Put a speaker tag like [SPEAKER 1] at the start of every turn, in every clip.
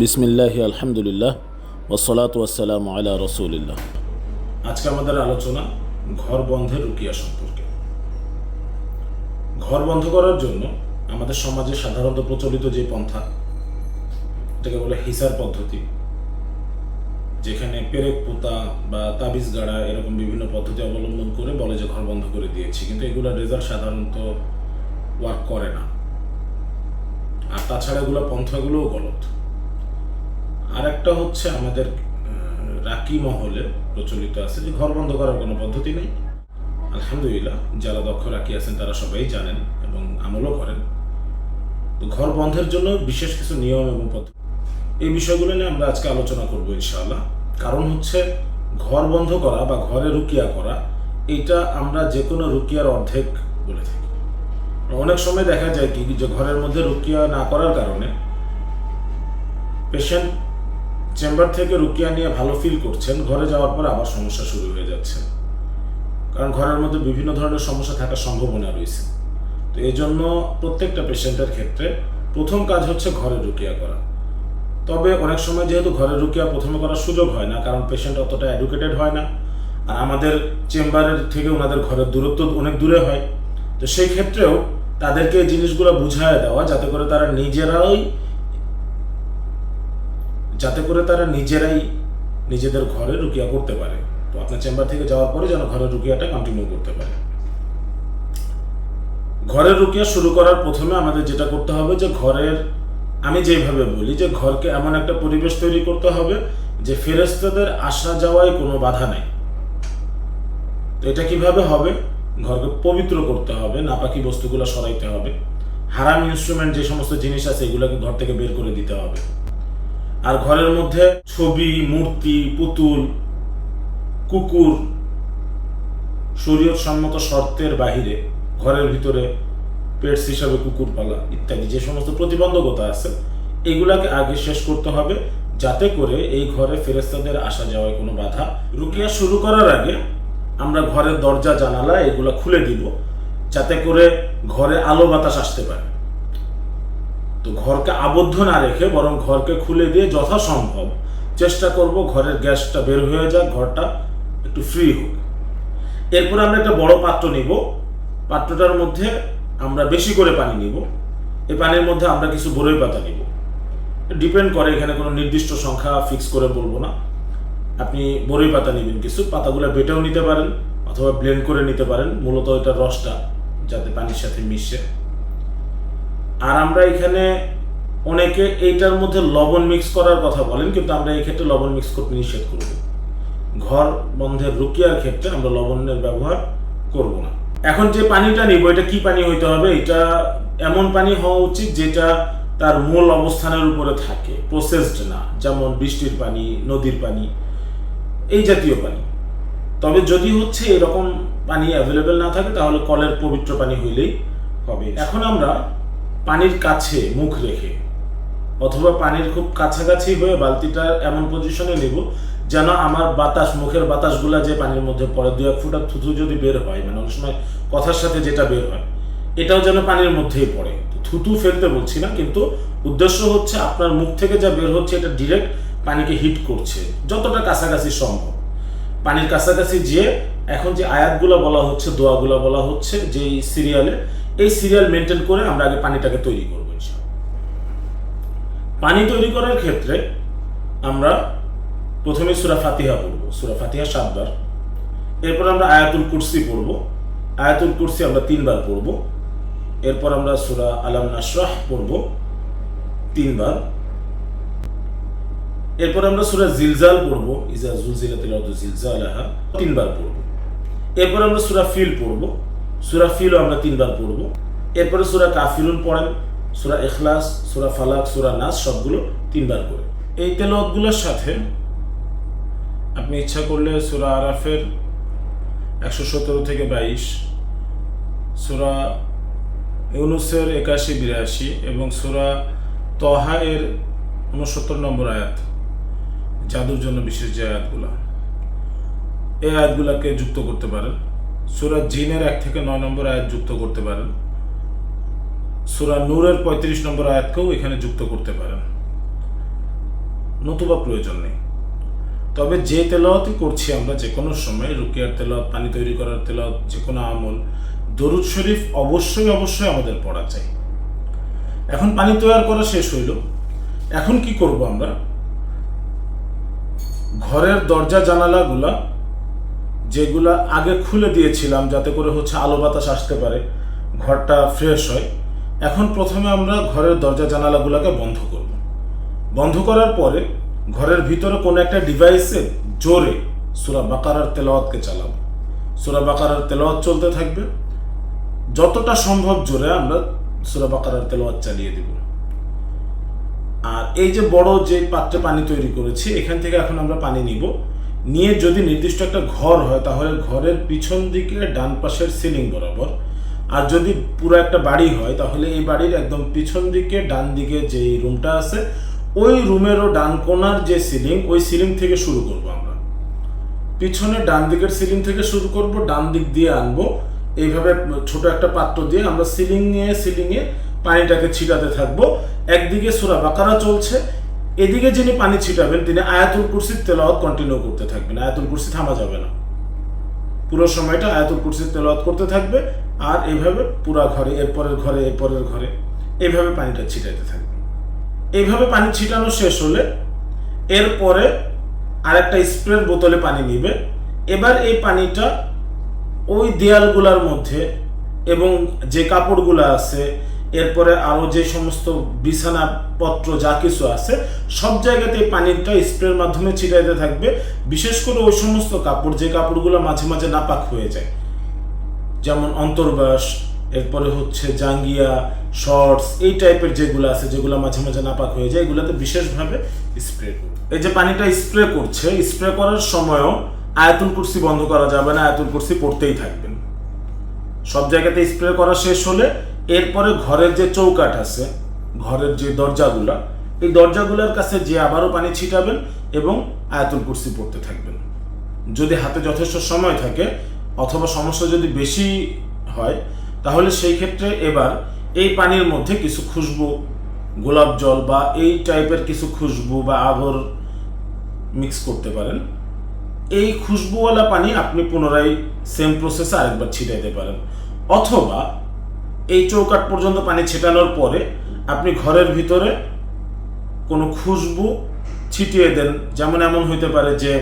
[SPEAKER 1] বিসমিল্লাহি, আলহামদুলিল্লাহ ওসলাত ওয়াসালাম আলা রসুলিল্লাহ।
[SPEAKER 2] আজকে আমাদের আলোচনা ঘর বন্ধের রুকিয়া সম্পর্কে। ঘর বন্ধ করার জন্য আমাদের সমাজে সাধারণত প্রচলিত যে পন্থা, এটাকে বলে হিসার পদ্ধতি, যেখানে পেরেক পোতা বা তাবিজ গাড়া এরকম বিভিন্ন পদ্ধতি অবলম্বন করে বলে যে ঘর বন্ধ করে দিয়েছি, কিন্তু এগুলোর রেজাল্ট সাধারণত ওয়ার্ক করে না। আর তাছাড়া এগুলো পন্থাগুলোও গলত। আর একটা হচ্ছে আমাদের রাকি মহলে প্রচলিত আছে যে ঘর বন্ধ করার কোনো পদ্ধতি নেই। আলহামদুলিল্লাহ যারা দক্ষ রাকি আছেন তারা সবাই জানেন এবং আমলও করেন। তো ঘর বন্ধের জন্য বিশেষ কিছু নিয়ম এবং পদ্ধতি এই বিষয়গুলো নিয়ে আমরা আজকে আলোচনা করব ইনশাআল্লাহ। কারণ হচ্ছে ঘর বন্ধ করা বা ঘরে রুকিয়া করা, এটা আমরা যে কোনো রুকিয়ার অর্ধেক বলে থাকি। অনেক সময় দেখা যায় কি যে ঘরের মধ্যে রুকিয়া না করার কারণে পেশেন্ট চেম্বার থেকে রুকিয়া নিয়ে ভালো ফিল করছেন, ঘরে যাওয়ার পর আবার সমস্যা শুরু হয়ে যাচ্ছে। কারণ ঘরের মধ্যে বিভিন্ন ধরনের সমস্যা থাকার সম্ভাবনা রয়েছে। তো এই জন্য প্রত্যেকটা পেশেন্টের ক্ষেত্রে প্রথম কাজ হচ্ছে ঘরে রুকিয়া করা। তবে অনেক সময় যেহেতু ঘরে রুকিয়া প্রথমে করার সুযোগ হয় না, কারণ পেশেন্ট অতটা এডুকেটেড হয় না। আর আমাদের চেম্বারের থেকে ওনাদের ঘরের দূরত্ব অনেক দূরে হয়। তো সেই ক্ষেত্রেও তাদেরকে এই জিনিসগুলো বুঝায় দেওয়া, যাতে করে তারা নিজেরাই যাতে করে তারা নিজেরাই নিজেদের ঘরে রুকিয়া করতে পারে। তো আপনার চেম্বার থেকে যাওয়ার পরে যেন ঘরের রুকিয়াটা কন্টিনিউ করতে পারে। ঘরের রুকিয়া শুরু করার প্রথমে আমাদের যেটা করতে হবে যে ঘরের, আমি যেভাবে বলি যে ঘরকে এমন একটা পরিবেশ তৈরি করতে হবে যে ফেরেস্তাদের আসা যাওয়ায় কোনো বাধা নেই। তো এটা কীভাবে হবে? ঘরকে পবিত্র করতে হবে, নাপাকি বস্তুগুলো সরাইতে হবে। হারাম ইনস্ট্রুমেন্ট যে সমস্ত জিনিস আছে, এগুলোকে ঘর থেকে বের করে দিতে হবে। আর ঘরের মধ্যে ছবি, মূর্তি, পুতুল, কুকুর শরীয়ত সম্মত শর্তের বাহিরে ঘরের ভিতরে পেটস হিসাবে কুকুর পালা ইত্যাদি যে সমস্ত প্রতিবন্ধকতা আছে, এগুলাকে আগে শেষ করতে হবে যাতে করে এই ঘরে ফেরেস্তাদের আসা যাওয়ায় কোনো বাধা। রুকিয়া শুরু করার আগে আমরা ঘরের দরজা, জানালা এগুলো খুলে দিব যাতে করে ঘরে আলো বাতাস আসতে পারে। তো ঘরকে আবদ্ধ না রেখে বরং ঘরকে খুলে দিয়ে যথাসম্ভব চেষ্টা করব ঘরের গ্যাসটা বের হয়ে যাক, ঘরটা একটু ফ্রি হোক। এরপর আমরা একটা বড় পাত্র নিব। পাত্রটার মধ্যে আমরা বেশি করে পানি নিব। এই পানির মধ্যে আমরা কিছু বরই পাতা নিব। ডিপেন্ড করে, এখানে কোনো নির্দিষ্ট সংখ্যা ফিক্স করে বলব না। আপনি বরই পাতা নেবেন কিছু, পাতাগুলো বেটেও নিতে পারেন অথবা ব্লেন্ড করে নিতে পারেন। মূলত এটার রসটা যাতে পানির সাথে মিশে। আর আমরা এখানে অনেকে এইটার মধ্যে লবণ মিক্স করার কথা বলেন, কিন্তু আমরা এই ক্ষেত্রে লবণ মিক্স করতে নিষেধ করব। ঘর বন্ধের রুকিয়ার ক্ষেত্রে আমরা লবণের ব্যবহার করব না। এখন যে পানিটা নিব, এটা কি পানি হইতে হবে? এটা এমন পানি হওয়া উচিত যেটা তার মূল অবস্থানের উপরে থাকে প্রসেসড না, যেমন বৃষ্টির পানি, নদীর পানি, এই জাতীয় পানি। তবে যদি হচ্ছে এরকম পানি অ্যাভেলেবেল না থাকে, তাহলে কলের পবিত্র পানি হইলেই হবে। এখন আমরা পানির কাছে মুখ রেখে, অথবা পানির খুব কাছাকাছি হয়ে বালতিটা এমন পজিশনে নেব যেন আমার বাতাস, মুখের বাতাসগুলা যে পানির মধ্যে পড়ে, দু এক ফুটা থুথু যদি বের হয় মানে অনেক সময় কথার সাথে যেটা বের হয়, এটাও যেন পানির মধ্যেই পড়ে। থুতু ফেলতে বলছি না, কিন্তু উদ্দেশ্য হচ্ছে আপনার মুখ থেকে যা বের হচ্ছে, এটা ডিরেক্ট পানিকে হিট করছে, যতটা কাছাকাছি সম্ভব। পানির কাছাকাছি যেয়ে এখন যে আয়াতগুলো বলা হচ্ছে, দোয়াগুলো বলা হচ্ছে যে সিরিয়ালে এই সিরিয়াল মেনটেন করে আমরা আগে পানিটাকে তৈরি করব। পানি তৈরি করার ক্ষেত্রে আমরা প্রথমে সুরা ফাতিহা পড়ব, সুরা ফাতিহা সাতবার। এরপর আমরা আয়াতুল কুরসি পড়ব, আয়াতুল কুরসি আমরা তিনবার পড়ব। এরপর আমরা সুরা আলাম নাসরাহ পড়ব, তিনবার। এরপর আমরা সুরা জিলজাল পড়ব, ইজা জুলজিলাতিল আরদু জিলজালাহা, তিনবার পড়ব। এরপর আমরা সুরা ফিল পড়ব সুরা ফিলও আমরা তিনবার পড়ব। এরপরে সুরা কাফিরুন পড়েন, সুরা এখলাস সুরা ফালাক, সুরা নাস, সবগুলো তিনবার করে এই তেলাওয়াতগুলোর সাথে আপনি ইচ্ছা করলে সুরা আরাফের একশো সতেরো থেকে বাইশ, সুরা ইউনুসের একাশি, বিরাশি এবং সুরা তহা এর উনসত্তর নম্বর আয়াত, জাদুর জন্য বিশেষ যে আয়াতগুলো। এই আয়াতগুলোকে যুক্ত করতে পারেন। সুরা জিনের এক থেকে নয় নম্বর আয়াত যুক্ত করতে পারেন। সুরা নূরের পঁয়ত্রিশ নম্বর আয়াতকেও এখানে যুক্ত করতে পারেন। নতুবা প্রয়োজন নেই। তবে যে তেলাওয়াতই করছি আমরা যে কোনো সময়, রুকিয়ার তেলাওয়াত, পানি তৈরি করার তেলাওয়াত, যে কোনো আমল, দরুদ শরীফ অবশ্যই অবশ্যই আমাদের পড়া চাই। এখন পানি তৈরি করা শেষ হইল। এখন কি করব আমরা? ঘরের দরজা জানালাগুলা যেগুলা আগে খুলে দিয়েছিলাম যাতে করে হচ্ছে আলো বাতাস আসতে পারে, ঘরটা ফ্রেশ হয়। এখন প্রথমে আমরা ঘরের দরজা জানালাগুলোকে বন্ধ করব। বন্ধ করার পরে ঘরের ভিতরে কোনো একটা ডিভাইসে জোরে সুরা বাকারার তেলাওয়াতকে চালাবো। সুরা বাকারার তেলাওয়াত চলতে থাকবে। যতটা সম্ভব জোরে আমরা সুরা বাকারার তেলাওয়াত চালিয়ে দিব। আর এই যে বড় যে পাত্রে পানি তৈরি করেছি, এখান থেকে এখন আমরা পানি নিব। নিয়ে যদি নির্দিষ্ট একটা ঘর হয়, তাহলে ঘরের পিছন দিকে ডান পাশের সিলিং বরাবর। আর যদি পুরো একটা বাড়ি হয়, তাহলে এই বাড়ির একদম পিছন দিকে ডান দিকে যে রুমটা আছে, ওই রুমেরও ডান কোনার যে সিলিং ওই সিলিং থেকে শুরু করব আমরা। পিছনে ডান দিকের সিলিং থেকে শুরু করব, ডান দিক দিয়ে আনব। এইভাবে ছোট একটা পাত্র দিয়ে আমরা সিলিং নিয়ে সিলিংয়ে পানিটাকে ছিটাতে থাকব। একদিকে সুরা বাকারা চলছে এদিকে যিনি পানি ছিটাবেন, তিনি আয়াতুল কুরসির তেলাওয়াত কন্টিনিউ করতে থাকবেন। আয়াতুল কুরসি থামা যাবে না। পুরো সময়টা আয়াতুল কুরসির তেলাওয়াত করতে থাকবে আর এইভাবে পুরা ঘরে, এরপরের ঘরে এরপরের ঘরে এইভাবে পানিটা ছিটাইতে থাকবে। এইভাবে পানি ছিটানো শেষ হলে এরপরে আরেকটা স্প্রের বোতলে পানি নিবে। এবার এই পানিটা ওই দেয়ালগুলার মধ্যে এবং যে কাপড়গুলো আছে এরপরে আরও যে সমস্ত বিছানা পত্র যা কিছু আছে, সব জায়গাতে পানিটা স্প্রের মাধ্যমে ছিটাইতে থাকবে। বিশেষ করে ওই সমস্ত কাপড়, যে কাপড়গুলো মাঝে মাঝে নাপাক হয়ে যায়। যেমন অন্তর্বাস, এরপরে হচ্ছে জাঙ্গিয়া শর্টস এই টাইপের যেগুলো আছে, যেগুলো মাঝে মাঝে নাপাক হয়ে যায়, এগুলোতে বিশেষভাবে স্প্রে করবে। এই যে পানিটা স্প্রে করছে স্প্রে করার সময়ও আয়াতুল কুরসি বন্ধ করা যাবে না, আয়াতুল কুর্সি পড়তেই থাকবেন। সব জায়গাতে স্প্রে করা শেষ হলে এরপরে ঘরের যে চৌকাঠ আছে, ঘরের যে দরজাগুলা, এই দরজাগুলোর কাছে যে আবারও পানি ছিটাবেন এবং আয়াতুল কুরসি পড়তে থাকবেন। যদি হাতে যথেষ্ট সময় থাকে অথবা সমস্যা যদি বেশি হয়, তাহলে সেই ক্ষেত্রে এবার এই পানির মধ্যে কিছু খুশবু, গোলাপ জল বা এই টাইপের কিছু খুশবু বা আবর মিক্স করতে পারেন। এই খুশবুওয়ালা পানি আপনি পুনরায় সেম প্রসেসে আরেকবার ছিটাইতে পারেন। অথবা এই চৌকাট পর্যন্ত পানি ছেটানোর পরে আপনি ঘরের ভিতরে কোনো খুশবু ছিটিয়ে দেন। যেমন এমন হইতে পারে যে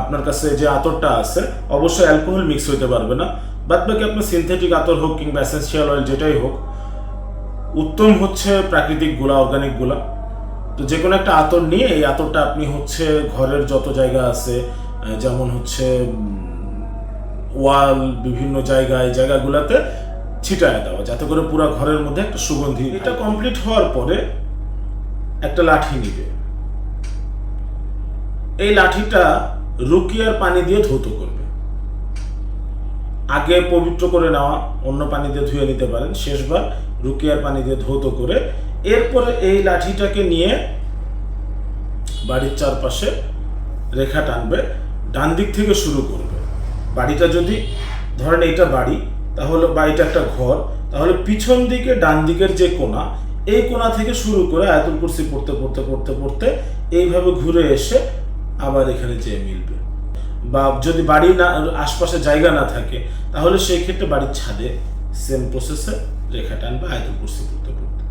[SPEAKER 2] আপনার কাছে যে আতরটা আছে, অবশ্যই অ্যালকোহল মিক্স হইতে পারবে না। বাদ বাকি আপনার সিনথেটিক আতর হোক কিংবা এসেন্সিয়াল অয়েল যেটাই হোক, উত্তম হচ্ছে প্রাকৃতিকগুলা অর্গানিকগুলা। তো যে কোনো একটা আতর নিয়ে এই আতরটা আপনি হচ্ছে ঘরের যত জায়গা আছে যেমন হচ্ছে ওয়াল, বিভিন্ন জায়গায়, জায়গাগুলোতে ছিটায় দেওয়া, যাতে করে পুরো ঘরের মধ্যে একটা সুগন্ধি, এটা কমপ্লিট হওয়ার পরে একটা লাঠি নিবে। এই লাঠিটা রুকিয়ার পানি দিয়ে ধৌত করবে। আগে পবিত্র করে নেওয়া, অন্য পানি দিয়ে ধুয়ে নিতে পারেন, শেষবার রুকিয়ার পানি দিয়ে ধৌত করে এরপরে এই লাঠিটাকে নিয়ে বাড়ির চারপাশে রেখা টানবে, ডান দিক থেকে শুরু করবে। বাড়িটা যদি, ধরেন এটা বাড়ি তাহলে বাড়িটা একটা ঘর, তাহলে পিছন দিকে ডান দিকের যে কোণা, এই কোণা থেকে শুরু করে আয়াতুল কুরসি পড়তে পড়তে পড়তে পড়তে এইভাবে ঘুরে এসে আবার এখানে যেয়ে মিলবে। বা যদি বাড়ি না, আশপাশে জায়গা না থাকে, তাহলে সেই ক্ষেত্রে বাড়ির ছাদে সেম প্রসেসে রেখা টানবে আয়াতুল কুরসি পড়তে পড়তে।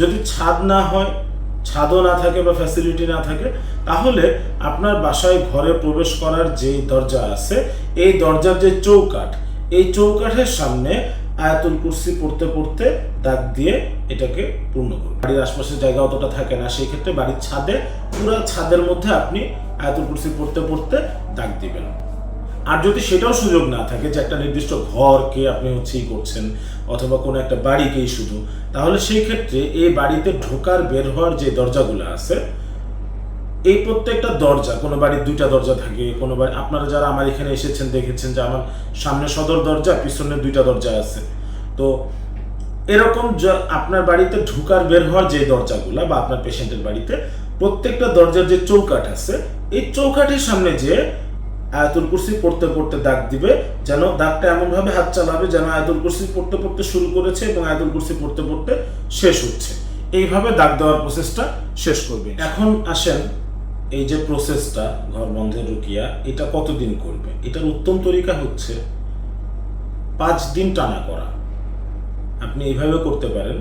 [SPEAKER 2] যদি ছাদ না হয়, ছাদও না থাকে বা ফ্যাসিলিটি না থাকে, তাহলে আপনার বাসায় ঘরে প্রবেশ করার যে দরজা আছে, এই দরজার যে চৌকাঠ এই চৌকাঠের সামনে আয়াতুল কুরসি পড়তে পড়তে দাগ দিয়ে এটাকে পূর্ণ করুন বাড়ির আশপাশে জায়গা অতটা থাকে না, সেই ক্ষেত্রে বাড়ির ছাদে, পুরো ছাদের মধ্যে আপনি আয়াতুল কুরসি পড়তে পড়তে দাগ দিবেন। আর যদি সেটাও সুযোগ না থাকে যে একটা নির্দিষ্ট ঘরকে আপনি হচ্ছেই করছেন, অথবা কোনো একটা বাড়িকেই শুধু, তাহলে সেই ক্ষেত্রে এই বাড়িতে ঢোকার বের হওয়ার যে দরজাগুলো আছে এই প্রত্যেকটা দরজা, কোনো বাড়ির দুইটা দরজা থাকে, কোনো বাড়ি, আপনারা যারা আমার এখানে এসেছেন, দেখেছেন যে আমার সামনে সদর দরজা, পিছনে দুইটা দরজা আছে। তো এরকম আপনার বাড়িতে ঢুকার বের হওয়ার যে দরজাগুলা বা আপনার পেশেন্টের বাড়িতে, প্রত্যেকটা দরজার যে চৌকাঠ আছে, এই চৌকাঠের সামনে যে আয়াতুল কুরসি পড়তে পড়তে দাগ দিবে, যেন দাগটা এমন ভাবে হাত চালাবে যেন আয়াতুল কুরসি পড়তে পড়তে শুরু করেছে এবং আয়াতুল কুরসি পড়তে পড়তে শেষ হচ্ছে। এইভাবে দাগ দেওয়ার প্রসেসটা শেষ করবে। এখন আসেন এই যে প্রসেসটা ঘর বন্ধের রুকিয়া এটা কতদিন করবে? এটার উত্তম তরিকা হচ্ছে পাঁচ দিন টানা করা। আপনি এইভাবে করতে পারেন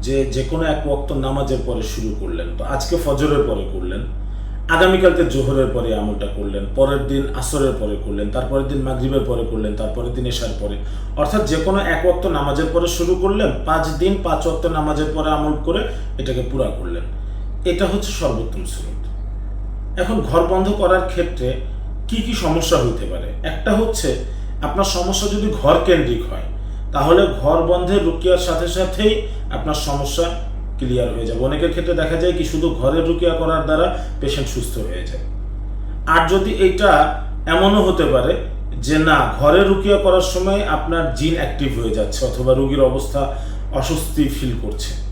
[SPEAKER 2] যে যে কোনো এক ওয়াক্ত নামাজের পরে শুরু করলেন তো আজকে ফজরের পরে করলেন, আগামীকালকে জোহরের পরে আমলটা করলেন, পরের দিন আসরের পরে করলেন, তারপরের দিন মাগরিবের পরে করলেন, তারপরের দিন এশার পরে। অর্থাৎ যে কোনো এক ওয়াক্ত নামাজের পরে শুরু করলেন, পাঁচ দিন পাঁচ ওয়াক্ত নামাজের পরে আমল করে এটাকে পুরা করলেন। এটা হচ্ছে সর্বোত্তম সুরত এখন ঘর বন্ধ করার ক্ষেত্রে কি কি সমস্যা হইতে পারে? একটা হচ্ছে, আপনার সমস্যা যদি ঘর কেন্দ্রিক হয়, তাহলে ঘর বন্ধের রুকিয়ার সাথে সাথেই আপনার সমস্যা ক্লিয়ার হয়ে যাবে। অনেকের ক্ষেত্রে দেখা যায় কি, শুধু ঘরের রুকিয়া করার দ্বারা পেশেন্ট সুস্থ হয়ে যায়। আর যদি এটা এমনও হতে পারে যে না, ঘরে রুকিয়া করার সময় আপনার জিন অ্যাক্টিভ হয়ে যাচ্ছে অথবা রোগীর অবস্থা অস্বস্তি ফিল করছে।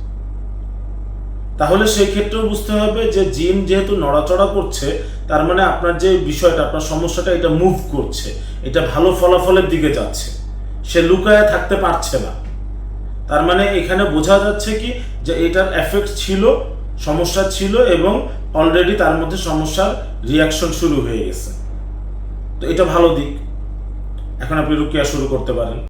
[SPEAKER 2] তাহলে সেই ক্ষেত্রেও বুঝতে হবে যে জিন যেহেতু নড়াচড়া করছে, তার মানে আপনার যে বিষয়টা, আপনার সমস্যাটা এটা মুভ করছে। এটা ভালো ফলাফলের দিকে যাচ্ছে। সে লুকায় থাকতে পারছে না। তার মানে এখানে বোঝা যাচ্ছে কি, যে এটার এফেক্ট ছিল, সমস্যা ছিল এবং অলরেডি তার মধ্যে সমস্যার রিয়াকশন শুরু হয়ে গেছে। তো এটা ভালো দিক। এখন আপনি রুকিয়া শুরু করতে পারেন।